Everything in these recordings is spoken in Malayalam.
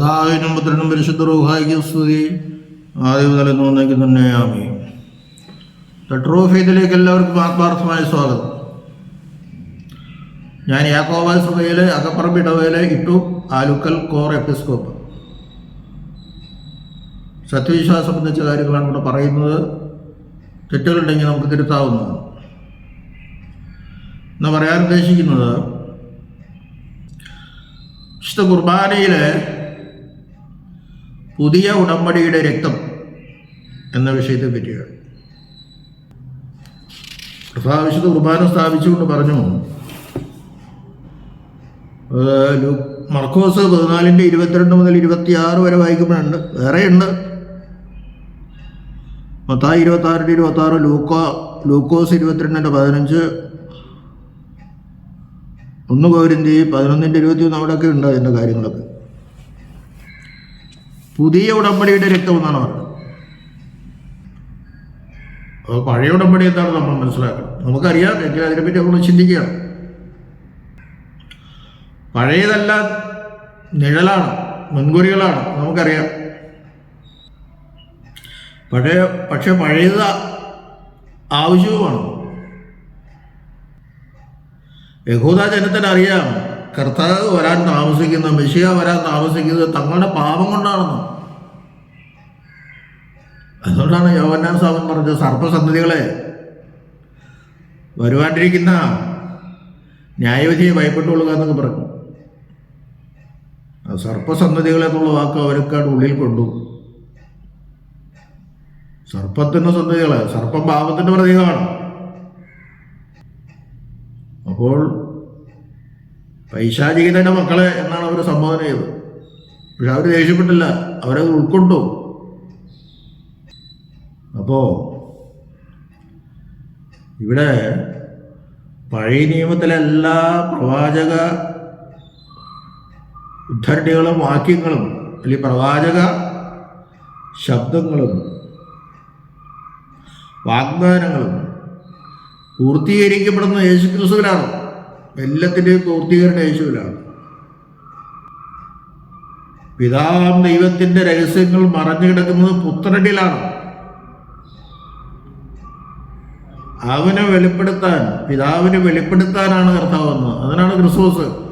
പിതാവിനും പുത്രനും പരിശുദ്ധ റൂഹായിക്ക് സ്തുതി ആദ്യം മുതൽ നോന്നേക്ക് തന്നെ ആമി എല്ലാവർക്കും ആത്മാർത്ഥമായ സ്വാഗതം. ഞാൻ യാക്കോവ സഭയിലെ അകപ്പറമ്പ് ഇടവയിലെ ഇട്ടു ആലുക്കൽ കോർ എപ്പിസ്കോപ്പ്. സത്യവിശ്വാസം സംബന്ധിച്ച കാര്യങ്ങളാണ് ഇവിടെ പറയുന്നത്. തെറ്റുകളുണ്ടെങ്കിൽ നമുക്ക് തിരുത്താവുന്നതാണ്. എന്ന് പറയാൻ ഉദ്ദേശിക്കുന്നത് വിശുദ്ധ കുർബാനയിലെ പുതിയ ഉടമ്പടിയുടെ രക്തം എന്ന വിഷയത്തെ പറ്റിയാണ്. കർത്താവ് കുർബാന സ്ഥാപിച്ചുകൊണ്ട് പറഞ്ഞു. മർക്കോസ് പതിനാലിന്റെ ഇരുപത്തിരണ്ട് മുതൽ ഇരുപത്തിയാറ് വരെ വായിക്കുമ്പോഴുണ്ട്. വേറെയുണ്ട്. മത്തായി ഇരുപത്താറിന്റെ ഇരുപത്താറ് ലൂക്കോ ലൂക്കോസ് ഇരുപത്തിരണ്ടിന്റെ പതിനഞ്ച് ഒന്ന് കോരിന്തി പതിനൊന്നിന്റെ ഇരുപത്തിയൊന്ന് അവിടെയൊക്കെ ഉണ്ട് അതിന്റെ കാര്യങ്ങളൊക്കെ. പുതിയ ഉടമ്പടിയുടെ രക്തം എന്നാണ് പറഞ്ഞത്. അപ്പോൾ പഴയ ഉടമ്പടി എന്താണ് നമ്മൾ മനസ്സിലാക്കണം. നമുക്കറിയാം എങ്കിൽ അതിനെപ്പറ്റി നമ്മൾ ചിന്തിക്കുകയാണ് പഴയതല്ല നിഴലാണ് മുൻകുറികളാണ് നമുക്കറിയാം. പഴയ പക്ഷെ പഴയത് ആവശ്യവുമാണ്. യഹൂദ ജനത്തിന് അറിയാം കർത്താവ് വരാൻ താമസിക്കുന്ന മെഷിയ വരാൻ താമസിക്കുന്നത് തങ്ങളുടെ പാപം കൊണ്ടാണെന്ന്? അതുകൊണ്ടാണ് യോവന്നാൻ സ്വാമൻ പറഞ്ഞത് സർപ്പസന്ധതികളെ വരുവാണ്ടിരിക്കുന്ന ന്യായവിധിയെ ഭയപ്പെട്ടുകൊള്ളുക എന്നൊക്കെ പറഞ്ഞു. സർപ്പസന്ധതികൾ എന്നുള്ള വാക്ക് അവരൊക്കെ ഉള്ളിൽ കൊണ്ടു. സർപ്പത്തിന്റെ സന്ധതികൾ സർപ്പം പാപത്തിന്റെ പ്രതീകമാണ്. അപ്പോൾ പൈശാചികതയുടെ മക്കളെ എന്നാണ് അവർ സംബോധന ചെയ്തത്. പക്ഷെ അവർ ദേഷ്യപ്പെട്ടില്ല. അവരത് ഉൾക്കൊണ്ടു. അപ്പോൾ ഇവിടെ പഴയ നിയമത്തിലെ എല്ലാ പ്രവാചക ഉദ്ധരണികളും വാക്യങ്ങളും അല്ലെങ്കിൽ പ്രവാചക ശബ്ദങ്ങളും വാഗ്ദാനങ്ങളും പൂർത്തീകരിക്കപ്പെടുന്ന യേശുക്രിസ്തുവിലാണ് എല്ലാത്തിന്റെയും പൂർത്തീകരണം യേശുവിലാണ്. പിതാവാം ദൈവത്തിന്റെ രഹസ്യങ്ങൾ മറഞ്ഞു കിടക്കുന്നത് പുത്രനിലാണ്. അവനെ വെളിപ്പെടുത്താൻ പിതാവിനെ വെളിപ്പെടുത്താനാണ് കർത്താവ് വന്നത്. അതിനാണ് ക്രിസ്മസ്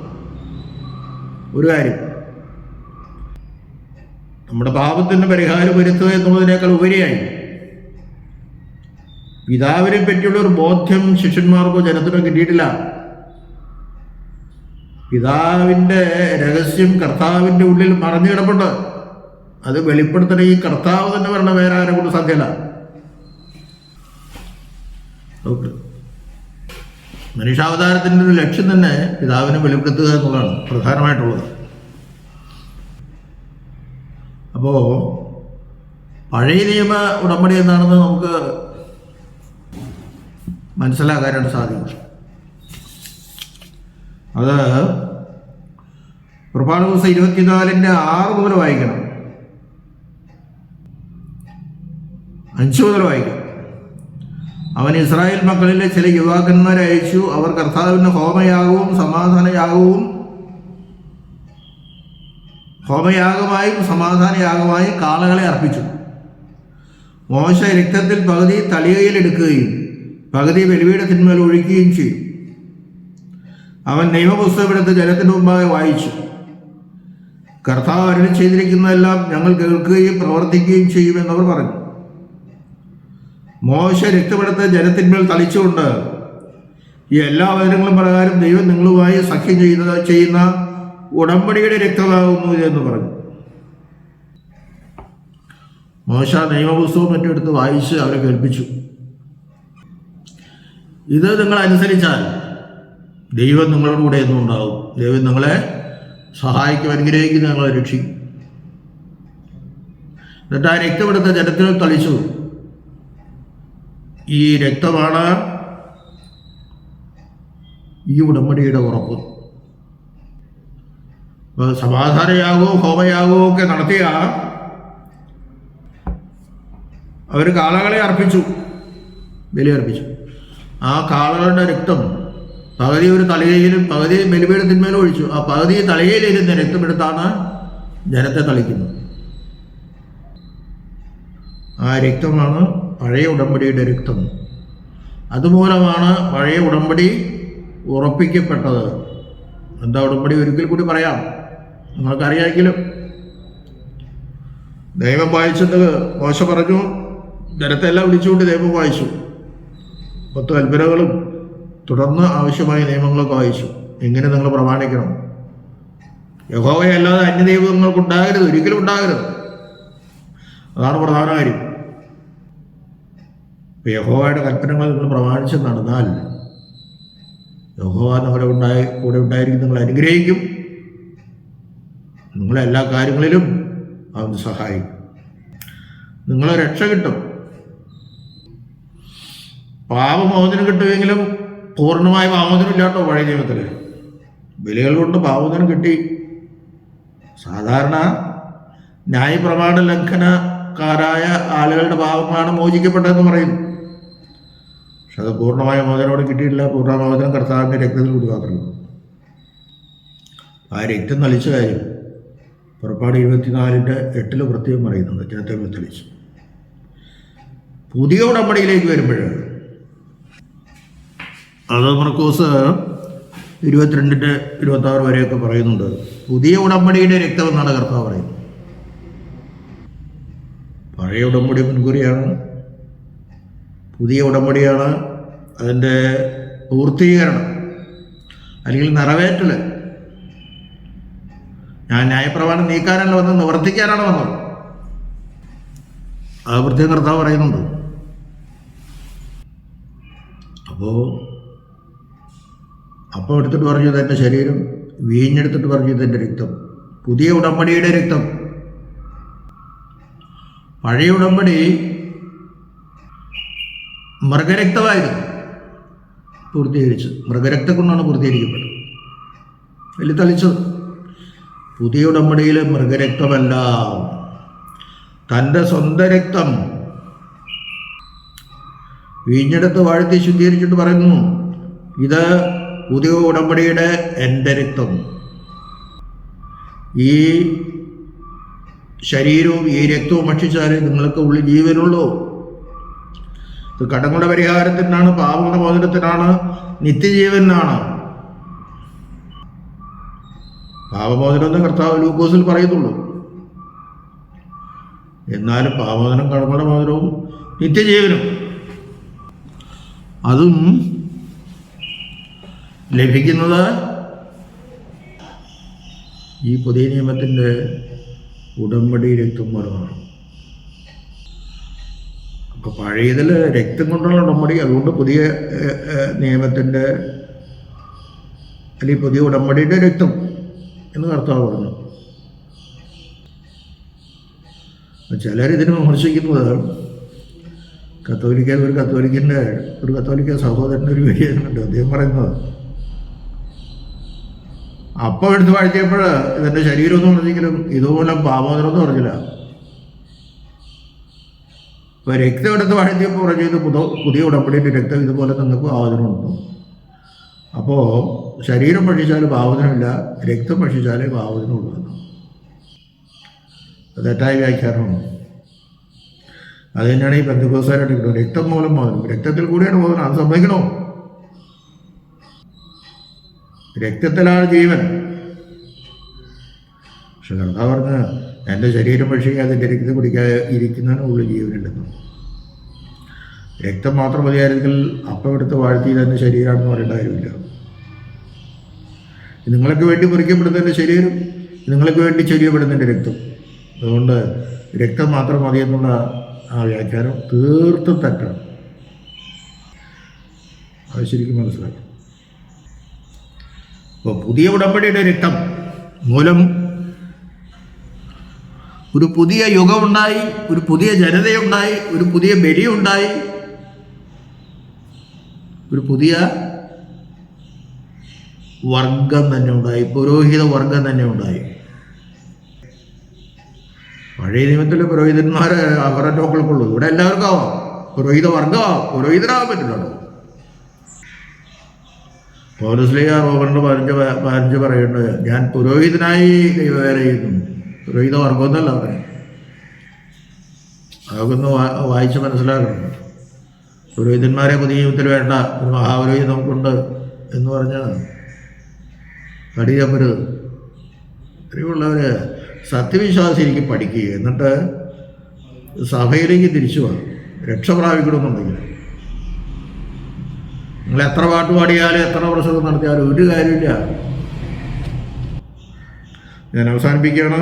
ഒരു കാര്യം. നമ്മുടെ പാപത്തിന് പരിഹാരം വരുത്തുക എന്നുള്ളതിനേക്കാൾ ഉപരിയായി. പിതാവിനെ പറ്റിയുള്ള ഒരു ബോധ്യം ശിഷ്യന്മാർക്കോ ജനത്തിനോ കിട്ടിയിട്ടില്ല. പിതാവിന്റെ രഹസ്യം കർത്താവിന്റെ ഉള്ളിൽ മറഞ്ഞു കിടപ്പുണ്ട്. അത് വെളിപ്പെടുത്തണ ഈ കർത്താവ് തന്നെ വരണ വേറെ ആരെ കൊണ്ട് സാധ്യല്ല മനുഷ്യാവതാരത്തിന്റെ ഒരു ലക്ഷ്യം തന്നെ പിതാവിനെ വെളിപ്പെടുത്തുക എന്നുള്ളതാണ് പ്രധാനമായിട്ടുള്ളത്. അപ്പോൾ പഴയ നിയമ ഉടമ്പടി എന്താണെന്ന് നമുക്ക് മനസ്സിലാക്കാനായിട്ട് സാധിക്കും. അത് കുർബാന ദിവസം ഇരുപത്തിനാലിന്റെ ആറ് മുതൽ വായിക്കണം. അഞ്ച് മുതൽ വായിക്കണം. അവൻ ഇസ്രായേൽ മക്കളിലെ ചില യുവാക്കന്മാരെ അയച്ചു. അവർ കർത്താവിന് ഹോമയാകവും സമാധാനയാകവും ഹോമയാഗമായും സമാധാനയാഗമായും കാളകളെ അർപ്പിച്ചു. മോശ രക്തത്തിൽ പകുതി തളികയിൽ എടുക്കുകയും പകുതി ബലിപീഠത്തിന്മേൽ ഒഴിക്കുകയും ചെയ്തു. അവൻ നിയമപുസ്തകമെടുത്ത് ജനത്തിന്റെ മുമ്പാകെ വായിച്ചു. കർത്താവ് അരുളി ചെയ്തിരിക്കുന്നതെല്ലാം ഞങ്ങൾ കേൾക്കുകയും പ്രവർത്തിക്കുകയും ചെയ്യുമെന്നവർ പറഞ്ഞു. മോശ രക്തമെടുത്ത് ജനത്തിന്മേൽ തളിച്ചുകൊണ്ട് ഈ എല്ലാ വചനങ്ങളും പ്രകാരം ദൈവം നിങ്ങളുമായി സഖ്യം ചെയ്യുന്ന ചെയ്യുന്ന ഉടമ്പടിയുടെ രക്തമാകുന്നു എന്ന് പറഞ്ഞു. മോശ നിയമപുസ്തകവും മറ്റും എടുത്ത് വായിച്ച് അവരെ കേൾപ്പിച്ചു. ഇത് നിങ്ങൾ അനുസരിച്ചാൽ ദൈവം നിങ്ങളുടെ കൂടെ എന്നും ഉണ്ടാവും. ദൈവം നിങ്ങളെ സഹായിക്കും അനുഗ്രഹിക്കുന്ന നിങ്ങളെ രക്ഷിക്കും. എന്നിട്ട് ആ രക്തമെടുത്ത ജനത്തിൽ തളിച്ചു. ഈ രക്തമാണ് ഈ ഉടമ്പടിയുടെ ഉറപ്പ്. സമാധാനയാകോ ഹോമയാകോ ഒക്കെ നടത്തിയ അവർ കാളകളെ അർപ്പിച്ചു. ബലി അർപ്പിച്ചു ആ കാളകളുടെ രക്തം പകുതി ഒരു തളികയിലും പകുതി ബലിപീഠത്തിന്മേലും ഒഴിച്ചു ആ പകുതി തളികയിലിരുന്ന് രക്തമെടുത്താണ് ജനത്തെ തളിക്കുന്നത്. ആ രക്തമാണ് പഴയ ഉടമ്പടിയുടെ രക്തം. അതുമൂലമാണ് പഴയ ഉടമ്പടി ഉറപ്പിക്കപ്പെട്ടത്. എന്താ ഉടമ്പടി? ഒരിക്കൽ കൂടി പറയാം. നിങ്ങൾക്കറിയാമെങ്കിലും ദൈവം വായിച്ചത് മോശ പറഞ്ഞു. ജനത്തെല്ലാം വിളിച്ചുകൊണ്ട് ദൈവം വായിച്ചു. പത്ത് കൽപ്പനകളും തുടർന്ന് ആവശ്യമായ നിയമങ്ങളൊക്കെ വായിച്ചു. എങ്ങനെ നിങ്ങൾ പ്രമാണിക്കണം? യഹോവയല്ലാതെ അന്യദൈവം നിങ്ങൾക്ക് ഉണ്ടാകരുത് ഒരിക്കലും ഉണ്ടാകരുത്. അതാണ് പ്രധാന കാര്യം. യഹോവയുടെ കൽപ്പനകൾ നിങ്ങൾ പ്രമാണിച്ച് നടന്നാൽ യഹോവ നിങ്ങളുടെ ഉണ്ടായി കൂടെ ഉണ്ടായിരിക്കും നിങ്ങൾ അനുഗ്രഹിക്കും. നിങ്ങളെ എല്ലാ കാര്യങ്ങളിലും അവൻ സഹായിക്കും. നിങ്ങളെ രക്ഷ കിട്ടും. പാപമോചനം കിട്ടുമെങ്കിലും പൂർണമായ ആമോദനം ഇല്ലാട്ടോ പഴയ നിയമത്തിൽ ബലികൾ കൊണ്ട് ആമോദനം കിട്ടി. സാധാരണ ന്യായപ്രമാണ ലംഘനക്കാരായ ആളുകളുടെ പാപമാണ് മോചിക്കപ്പെട്ടതെന്ന് പറയും. പക്ഷെ അത് പൂർണമായ മോചനോട് കിട്ടിയിട്ടില്ല. പൂർണമോചനം കർത്താവിന്റെ രക്തത്തിൽ കൂടി മാത്രമേ. ആ രക്തം നലിച്ച കാര്യം പുറപ്പാട് ഇരുപത്തിനാലിന്റെ എട്ടിൽ പ്രത്യേകം പറയുന്നുണ്ട്. ജനത്തെ തെളിച്ചു പുതിയ ഉടമ്പടിയിലേക്ക് വരുമ്പോൾ അത് മർക്കോസ് ഇരുപത്തിരണ്ടിന്റെ ഇരുപത്താറ് വരെയൊക്കെ പറയുന്നുണ്ട്. പുതിയ ഉടമ്പടിയുടെ രക്തം എന്നാണ് കർത്താവ് പറയുന്നത്. പഴയ ഉടമ്പടി മുൻകൂറിയാണ്. പുതിയ ഉടമ്പടിയാണ് അതിന്റെ പൂർത്തീകരണം. അല്ലെങ്കിൽ നിറവേറ്റൽ ഞാൻ ന്യായപ്രമാണം നീക്കാനല്ല വന്നത് നിവർത്തിക്കാനാണ് വന്നത്. അത് പ്രത്യേകം കർത്താവ് പറയുന്നുണ്ട്. അപ്പോൾ അപ്പം എടുത്തിട്ട് പറഞ്ഞു ഇതെന്റെ ശരീരം. വീഞ്ഞെടുത്തിട്ട് പറഞ്ഞു ഇതെന്റെ രക്തം. പുതിയ ഉടമ്പടിയുടെ രക്തം. പഴയ ഉടമ്പടി മൃഗരക്തമായിരുന്നു. പൂർത്തീകരിച്ചത്. മൃഗരക്തം കൊണ്ടാണ് പൂർത്തീകരിക്കപ്പെട്ടത്. വലിയ തളിച്ചത്. പുതിയ ഉടമ്പടിയിൽ മൃഗരക്തമല്ല. തന്റെ സ്വന്തം രക്തം. വീഞ്ഞെടുത്ത് വാഴ്ത്തി ശുദ്ധീകരിച്ചിട്ട് പറയുന്നു ഇത് പുതിയ ഉടമ്പടിയുടെ എന്റെ ഈ ശരീരവും ഈ രക്തവും ഭക്ഷിച്ചാലേ നിങ്ങൾക്ക് ഉള്ളിൽ ജീവനുള്ളൂ. ഇത് കടങ്ങളുടെ പരിഹാരത്തിനാണ് പാപങ്ങളുടെ മോചനത്തിനാണ് നിത്യജീവനാണ്. പാപമോചനം കർത്താവ് ലൂക്കോസിൽ പറയുന്നുള്ളൂ. എന്നാലും പാപമോചനം കടങ്ങളുടെ മോചനവും നിത്യജീവനും. അതും ലഭിക്കുന്നത് ഈ പുതിയ നിയമത്തിന്റെ ഉടമ്പടി രക്തം അപ്പോൾ പഴയതിൽ രക്തം കൊണ്ടുള്ള ഉടമ്പടി അതുകൊണ്ട് പുതിയ നിയമത്തിന്റെ അല്ലെങ്കിൽ പുതിയ ഉടമ്പടിയുടെ രക്തം എന്ന് കർത്താവ് പറഞ്ഞു. ചിലർ ഇതിനെ വിമർശിക്കുന്നത് കത്തോലിക്ക ഒരു കത്തോലിക്കന്റെ ഒരു കത്തോലിക്ക സഹോദരന്റെ ഒരു വീഡിയോ ഉണ്ട് അദ്ദേഹം പറയുന്നത് അപ്പം എടുത്ത് വാഴ്ത്തിയപ്പോൾ ഇതെന്റെ ശരീരം എന്ന് പറഞ്ഞെങ്കിലും ഇതുപോലെ പാമോദരം എന്ന് പറഞ്ഞില്ല. ഇപ്പൊ രക്തം എടുത്ത് വാഴ്ത്തിയപ്പോൾ പറഞ്ഞു ഇത് പുതു പുതിയ ഉടമ്പടിയുടെ രക്തം ഇതുപോലെ നിങ്ങൾക്ക് ആവോദനമുണ്ട് അപ്പോൾ ശരീരം ഭക്ഷിച്ചാൽ പാവോദനമില്ല രക്തം ഭക്ഷിച്ചാലേ ഭാവനമുള്ളൂ എന്ന്. അത് തെറ്റായ വ്യാഖ്യാനമാണ്. അത് തന്നെയാണ് ഈ ബന്ധുക്കോസാരായിട്ട് കിട്ടുന്നത്. രക്തം മൂലം മോദനം രക്തത്തിൽ കൂടിയാണ് മോദനം അത് സമ്മതിക്കണോ രക്തത്തിലാണ് ജീവൻ. പക്ഷെ കർത്താവ് പറഞ്ഞ എന്റെ ശരീരം പക്ഷേ അതിന്റെ രക്തം കുടിക്കാതെ ഇരിക്കുന്നതിനുള്ള ജീവനുണ്ടെന്നു. രക്തം മാത്രം മതിയായിരുന്നെങ്കിൽ അപ്പം എടുത്ത് വാഴ്ത്തി തന്നെ ശരീരമാണെന്ന് പറയേണ്ട കാര്യമില്ല. നിങ്ങൾക്ക് വേണ്ടി മുറിക്കപ്പെടുന്നതിന്റെ ശരീരം നിങ്ങൾക്ക് വേണ്ടി ചൊരിയപ്പെടുന്നതിന്റെ രക്തം. അതുകൊണ്ട് രക്തം മാത്രം മതിയെന്നുള്ള ആ വ്യാഖ്യാനം തീർത്തും തെറ്റാണ്. അത് ശരിക്കും മനസ്സിലാക്കി. അപ്പോൾ പുതിയ ഉടമ്പടിയുടെ രക്തം മൂലം ഒരു പുതിയ യുഗമുണ്ടായി ഒരു പുതിയ ജനതയുണ്ടായി ഒരു പുതിയ ബലിയുണ്ടായി ഒരു പുതിയ വർഗം തന്നെ ഉണ്ടായി പുരോഹിത വർഗം തന്നെ ഉണ്ടായി. പഴയ നിയമത്തിലെ പുരോഹിതന്മാർ അവരുടെ മക്കൾക്കുള്ളൂ ഇവിടെ എല്ലാവർക്കും ആവാം. പുരോഹിത വർഗമാവാം. പുരോഹിതരാകാൻ പറ്റില്ലല്ലോ പൗരസ്ലിയ റോബറിന്റെ പതിനഞ്ച് പതിനഞ്ച് പറയുന്നത് ഞാൻ പുരോഹിതനായി ദൈവവേല ചെയ്യുന്നു പുരോഹിത വർഗമെന്നല്ല പറയാം അതൊക്കെ വായിച്ച് മനസ്സിലാക്കണം. പുരോഹിതന്മാരെ പുതിയ ജീവിതത്തിൽ വേണ്ട. ഒരു മഹാപുരോഹിതം നമുക്കുണ്ട് എന്ന് പറഞ്ഞാൽ കടിയപ്പരുത് അറിവുള്ളവർ സത്യവിശ്വാസം എനിക്ക് പഠിക്കുക എന്നിട്ട് സഭയിലേക്ക് തിരിച്ചു പോകാം രക്ഷ പ്രാപിക്കണമെന്നുണ്ടെങ്കിൽ. നിങ്ങൾ എത്ര പാട്ട് പാടിയാലും എത്ര പ്രസംഗം നടത്തിയാലും ഒരു കാര്യമില്ല. ഞാൻ അവസാനിപ്പിക്കുകയാണ്.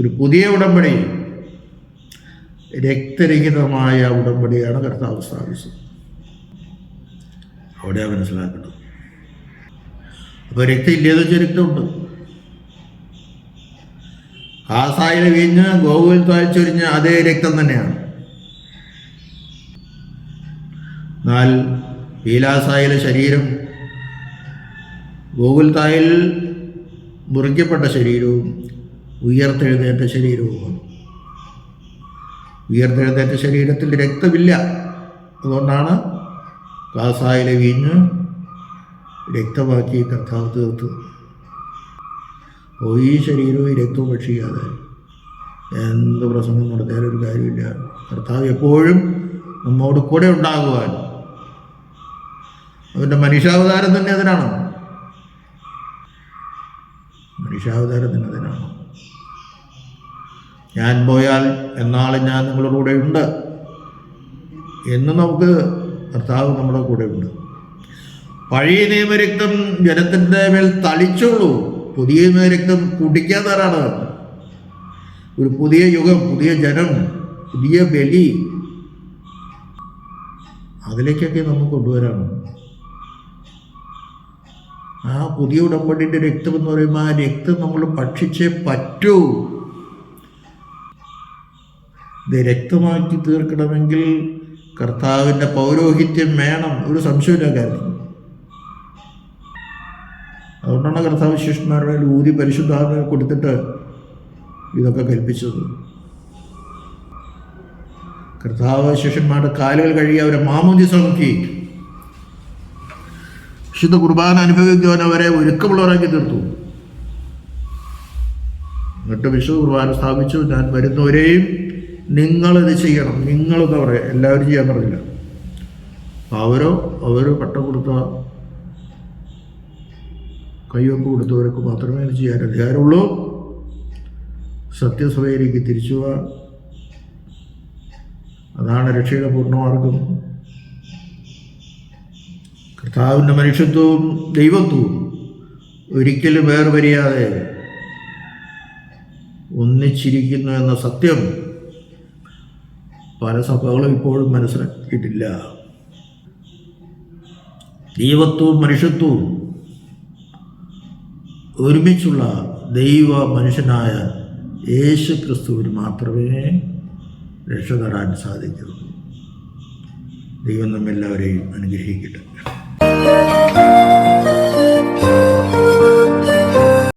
ഒരു പുതിയ ഉടമ്പടി രക്തരഹിതമായ ഉടമ്പടിയാണ് കർത്താവ് സ്ഥാപിച്ചത്. അവിടെയാണ് മനസ്സിലാക്കേണ്ടത് അപ്പോൾ രക്തം ഇല്ലേന്ന് വെച്ചാൽ രക്തമുണ്ട്. കാസായിൽ വീഞ്ഞ് ഗോകുലത്തായി താഴ്ചൊരിഞ്ഞ് അതേ രക്തം തന്നെയാണ്. എന്നാൽ പീലാസായിലെ ശരീരം ഗോകുൽ തായിൽ മുറിക്കപ്പെട്ട ശരീരവും ഉയർത്തെഴുന്നേറ്റ ശരീരവുമാണ്. ഉയർത്തെഴുന്നേറ്റ ശരീരത്തിൽ രക്തമില്ല. അതുകൊണ്ടാണ് കാസായിലെ വീഞ്ഞ് രക്തമാക്കി കർത്താവ് തീർത്തത് അപ്പോൾ ഈ ശരീരവും ഈ രക്തവും ഭക്ഷിക്കാതെ എന്ത് പ്രസംഗം നടത്തിയാലും ഒരു കാര്യമില്ല. കർത്താവ് എപ്പോഴും നമ്മോട് കൂടെ ഉണ്ടാകുവാൻ അവന്റെ മനുഷ്യാവതാരം തന്നെ അതിനാണ്? മനുഷ്യാവതാരം തന്നെ അതിനാണ്? ഞാൻ പോയാൽ എന്നാളും ഞാൻ നിങ്ങളുടെ കൂടെ ഉണ്ട് എന്ന് നമുക്ക് കർത്താവ് നമ്മുടെ കൂടെ ഉണ്ട്. പഴയ നിയമരക്തം ജനത്തിന്റെ മേൽ തളിച്ചുള്ളൂ. പുതിയ നിയമരക്തം കുടിക്കാത്തവരാണ് ഒരു പുതിയ യുഗം പുതിയ ജനം പുതിയ ബലി അതിലേക്കൊക്കെ നമുക്ക് കൊണ്ടുവരാണ് ആ പുതിയ ഉടമ്പടിന്റെ രക്തം എന്ന് പറയുമ്പോൾ ആ രക്തം നമ്മൾ ഭക്ഷിച്ചേ പറ്റൂ. ഇത് രക്തമാക്കി തീർക്കണമെങ്കിൽ കർത്താവിന്റെ പൗരോഹിത്യം വേണം. ഒരു സംശയമില്ല കാര്യം അതുകൊണ്ടാണ് കർത്താവ് ശിഷ്യന്മാരുടെ ഊതി പരിശുദ്ധാത്മ കൊടുത്തിട്ട് ഇതൊക്കെ കൽപ്പിച്ചത്. കർത്താവ് ശിഷ്യന്മാരുടെ കാലുകൾ കഴുകി അവരെ മാമോദി നോക്കി വിശുദ്ധ കുർബാന അനുഭവിക്കുവാൻ അവരെ ഒരുക്കമുള്ളവരാക്കി തീർത്തു. എന്നിട്ട് വിശുദ്ധ കുർബാന സ്ഥാപിച്ചു. ഞാൻ വരുന്നവരെയും നിങ്ങളിത് ചെയ്യണം. നിങ്ങളെന്ന് പറയാം? എല്ലാവരും ചെയ്യാൻ പറഞ്ഞില്ല. അവരോ അവർ പട്ടം കൊടുത്ത കയ്യൊപ്പ് കൊടുത്തവർക്ക് മാത്രമേ ചെയ്യാൻ അധികാരമുള്ളൂ. സത്യസഭയിലേക്ക് തിരിച്ചു അതാണ് രക്ഷയുടെ പൂർണമാർഗം. കർത്താവിന്റെ മനുഷ്യത്വവും ദൈവത്വവും ഒരിക്കലും വേർവരിയാതെ ഒന്നിച്ചിരിക്കുന്നു എന്ന സത്യം പല സഭകളും ഇപ്പോഴും മനസ്സിലാക്കിയിട്ടില്ല. ദൈവത്വവും മനുഷ്യത്വവും ഒരുമിച്ചുള്ള ദൈവ മനുഷ്യനായ യേശു ക്രിസ്തുവിന് മാത്രമേ രക്ഷ തരാൻ സാധിക്കൂ. ദൈവം നമ്മെല്ലാവരെയും അനുഗ്രഹിക്കട്ടെ. Bye.